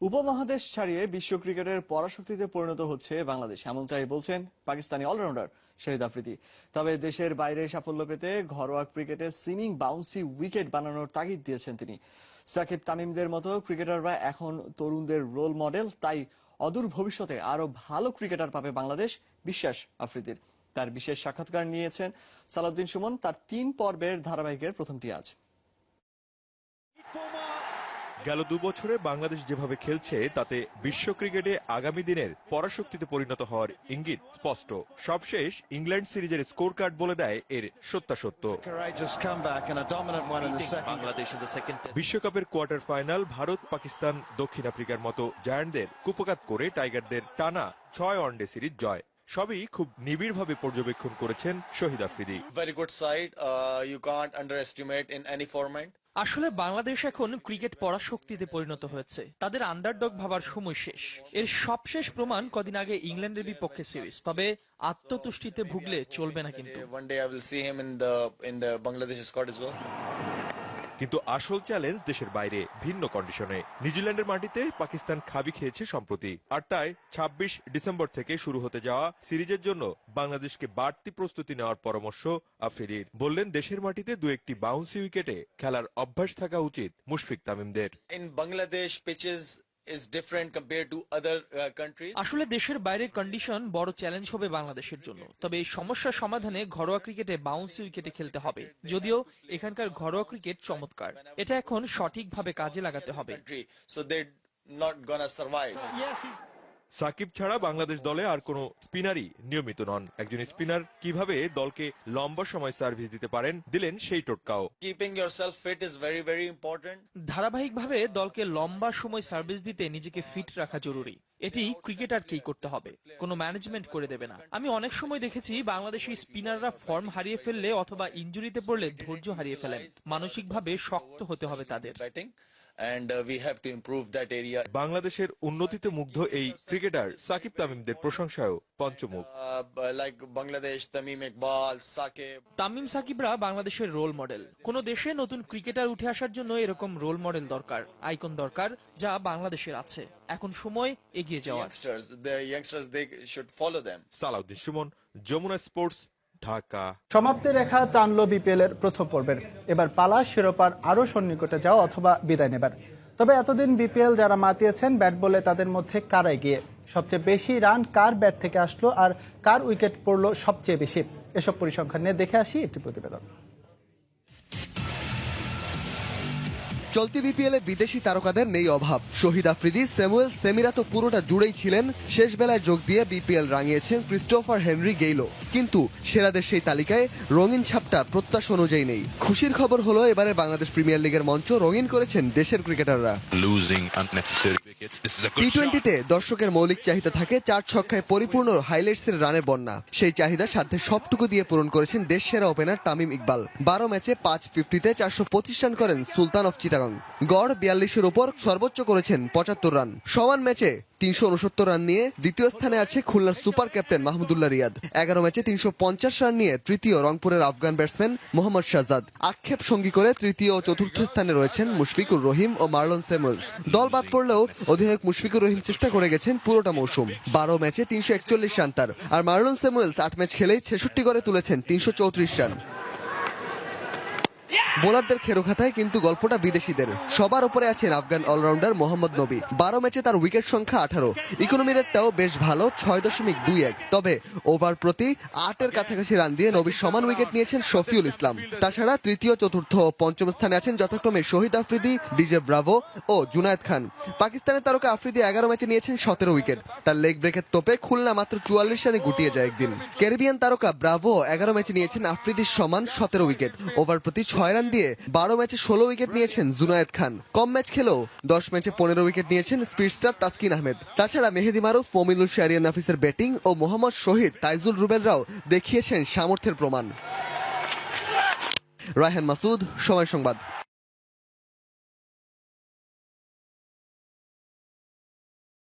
উপমহাদেশ ছাড়িয়ে বিশ্ব ক্রিকেটের পরাশক্তিতে পরিণত হচ্ছে বাংলাদেশ। এমনটাই বলছেন পাকিস্তানি অলরাউন্ডার শহীদ আফ্রিদি। তবে দেশের বাইরে সাফল্য পেতে ঘরোয়া ক্রিকেটে সিমিং বাউন্সি, উইকেট বানানোর তাগিদ দিয়েছেন তিনি। সাকিব তামিমদের মতো ক্রিকেটাররা এখন তরুণদের রোল মডেল, তাই অদূর ভবিষ্যতে আরও ভালো ক্রিকেটার পাবে বাংলাদেশ, বিশ্বাস আফ্রিদির। তার বিশেষ সাক্ষাৎকার নিয়েছেন সালাউদ্দিন সুমন। তার তিন পর্বের ধারাবাহিকের প্রথমটি আজ। গেল দু বছরে বাংলাদেশ যেভাবে খেলছে তাতে বিশ্ব ক্রিকেটে আগামী দিনের পরাশক্তিতে পরিণত হওয়ার ইঙ্গিত স্পষ্ট সবশেষ ইংল্যান্ড সিরিজের স্কোর কার্ড বলে দেয় এর সত্যাসত্য. বিশ্বকাপের কোয়ার্টার ফাইনাল ভারত পাকিস্তান দক্ষিণ আফ্রিকার মতো জায়ান্টদের কুপকাত করে টাইগারদের টানা ছয় ওয়ানডে সিরিজ জয় সবই খুব নিবিড়ভাবে পর্যবেক্ষণ করেছেন Shahid Afridi very good side. Uh, you can't underestimate in any format. আসলে বাংলাদেশ এখন ক্রিকেট পরাশক্তিতে পরিণত হয়েছে। তাদের আন্ডারডগ ভাবার সময় শেষ। এর সবশেষ প্রমাণ কদিন আগে ইংল্যান্ডের বিপক্ষে সিরিজ তবে আত্মতুষ্টিতে ভুগলে চলবে না কিন্তু। কিন্তু আসল চ্যালেঞ্জ দেশের বাইরে, ভিন্ন কন্ডিশনে নিউজিল্যান্ডের মাটিতে পাকিস্তান খাবি খেয়েছে সম্প্রতি। আর তাই ছাব্বিশ ডিসেম্বর থেকে শুরু হতে যাওয়া সিরিজের জন্য বাংলাদেশকে বাড়তি প্রস্তুতি নেওয়ার পরামর্শ আফ্রিদির। বললেন, দেশের মাটিতে দু একটি বাউন্সি উইকেটে খেলার অভ্যাস থাকা উচিত Mushfiq তামিমদের। In Bangladesh pitches is different compared to other uh, countries. আসলে দেশের বাইরের কন্ডিশন বড় চ্যালেঞ্জ হবে বাংলাদেশের জন্য। তবে এই সমস্যা সমাধানে ঘরোয়া ক্রিকেটে বাউন্সি উইকেটে খেলতে হবে। যদিও এখানকার ঘরোয়া ক্রিকেট চমৎকার। এটা এখন সঠিকভাবে কাজে লাগাতে হবে। সাকিব ছাড়া বাংলাদেশ দলে আর কোনো স্পিনারই নিয়মিত নন। একজন স্পিনার কীভাবে দলকে লম্বা সময় সার্ভিস দিতে পারেন দিলেন সেই টোটকাও। Keeping yourself fit is very very important. ধারাবাহিকভাবে দলকে লম্বা সময় সার্ভিস দিতে নিজেকে ফিট রাখা জরুরি। এটি ক্রিকেটারকেই করতে হবে কোনো ম্যানেজমেন্ট করে দেবে না। আমি অনেক সময় দেখেছি বাংলাদেশি স্পিনাররা ফর্ম হারিয়ে ফেললে অথবা ইনজুরিতে পড়লে ধৈর্য হারিয়ে ফেলেন। মানসিকভাবে শক্ত হতে হবে তাদের। Uh, we have to improve বাংলাদেশের উন্নতিতে মুগ্ধ এই ক্রিকেটার সাকিব তামিমদের প্রশংসায়ও পঞ্চমুখ। Like Bangladesh, Tamim Iqbal, Saqib. Tamim সাকিবরা বাংলাদেশের রোল মডেল কোন দেশে নতুন ক্রিকেটার উঠে আসার জন্য এরকম রোল মডেল দরকার আইকন দরকার যা বাংলাদেশের আছে। এখন সময় এগিয়ে যাওয়ার। Youngsters, the youngsters, they should follow them. Salauddin Sumon Jamuna sports Dhaka. সমাপ্তি রেখা টানলো বিপিএল এর প্রথম পর্বের। এবার পালা, শিরোপার আরও সন্নিকটে যাওয়া অথবা বিদায় নেবার। তবে এতদিন বিপিএল যারা মাতিয়েছেন ব্যাট বলে তাদের মধ্যে কারা গিয়ে সবচেয়ে বেশি রান কার ব্যাট থেকে আসলো আর কার উইকেট পড়ল সবচেয়ে বেশি? এসব পরিসংখ্যান নিয়ে দেখে আসি একটি প্রতিবেদন। চলতি বিপিএলে বিদেশি তারকাদের নেই অভাব। শহীদ আফ্রিদি, স্যামুয়েল সেমিরা তো পুরোটা জুড়েই ছিলেন। শেষ বেলায় যোগ দিয়ে বিপিএল রাঙিয়েছেন ক্রিস্টোফার হেনরি গেইলো কিন্তু সেরাদের সেই তালিকায় রঙিন ছাপটা প্রত্যাশা অনুযায়ী নেই। খুশির খবর হলো এবারে বাংলাদেশ প্রিমিয়ার লিগের মঞ্চ রঙিন করেছেন দেশের ক্রিকেটাররা। টি. টোয়েন্টিতে দর্শকের মৌলিক চাহিদা থাকে, চার ছক্কায় পরিপূর্ণ হাইলাইটসের রানের বন্যা। সেই চাহিদা সাধ্যে সবটুকু দিয়ে পূরণ করেছেন দেশ সেরা ওপেনার তামিম ইকবাল। বারো ম্যাচে পাঁচ ফিফটিতে চারশো পঁচিশ রান করেন সুলতান অফ চিটাগং। গড় বিয়াল্লিশের ওপর সর্বোচ্চ করেছেন পঁচাত্তর রান। সমান ম্যাচে তিনশো উনসত্তর রান নিয়ে দ্বিতীয় স্থানে আছে খুলনার সুপার ক্যাপ্টেন মাহমুদুল্লাহ রিয়াদ। এগারো ম্যাচে তিনশো পঞ্চাশ রান নিয়ে তৃতীয় রংপুরের আফগান ব্যাটসম্যান মোহাম্মদ শাহজাদ। আক্ষেপ সঙ্গী করে তৃতীয় ও চতুর্থ স্থানে রয়েছেন মুশফিকুর রহিম ও মার্লন স্যামুয়েলস। দল বাদ পড়লেও অধিনায়ক মুশফিকুর রহিম চেষ্টা করে গেছেন পুরোটা মৌসুম। বারো ম্যাচে তিনশো একচল্লিশ রান তার। আর মার্লন স্যামুয়েলস আট ম্যাচ খেলেই ছেষট্টি করে তুলেছেন তিনশো চৌত্রিশ রান। বোলারদের খেরো খাতায় কিন্তু গল্পটা বিদেশিদের। সবার উপরে আছেন আফগান অলরাউন্ডার মোহাম্মদ নবী। বারো ম্যাচে তার উইকেট সংখ্যা আঠারো। ইকোনমি রেটটাও বেশ ভালো, ছয় দশমিক দুই এক। তবে ওভার প্রতি আটের কাছাকাছি রান দিয়ে নবীর সমান উইকেট নিয়েছেন শফিউল ইসলাম। তাছাড়া তৃতীয়, চতুর্থ ও পঞ্চম স্থানে আছেন যথাক্রমে শহীদ আফ্রিদি ডিজে ব্রাভো ও জুনায়েদ খান। পাকিস্তানের তারকা আফ্রিদি এগারো ম্যাচে নিয়েছেন সতেরো উইকেট। তার লেগ ব্রেকের তোপে খুলনা মাত্র চুয়াল্লিশ রানে গুটিয়ে যায় একদিন। ক্যারিবিয়ান তারকা ব্রাভো এগারো ম্যাচে নিয়েছেন আফ্রিদির সমান সতেরো উইকেট। ওভার প্রতি ছয় দিয়ে বারো ম্যাচে ষোলো উইকেট নিয়েছেন জুনায়েদ খান। কম ম্যাচ খেলেও দশ ম্যাচে পনেরো উইকেট নিয়েছেন স্পিড স্টার তাসকিন আহমেদ। তাছাড়া মেহেদি মারুফ ফমিলুল শারিয়ান নাফিসের ব্যাটিং ও মোহাম্মদ শহীদ তাইজুল রুবেলরাও দেখিয়েছেন সামর্থ্যের প্রমাণ। রায়হান মাসুদ, সময় সংবাদ।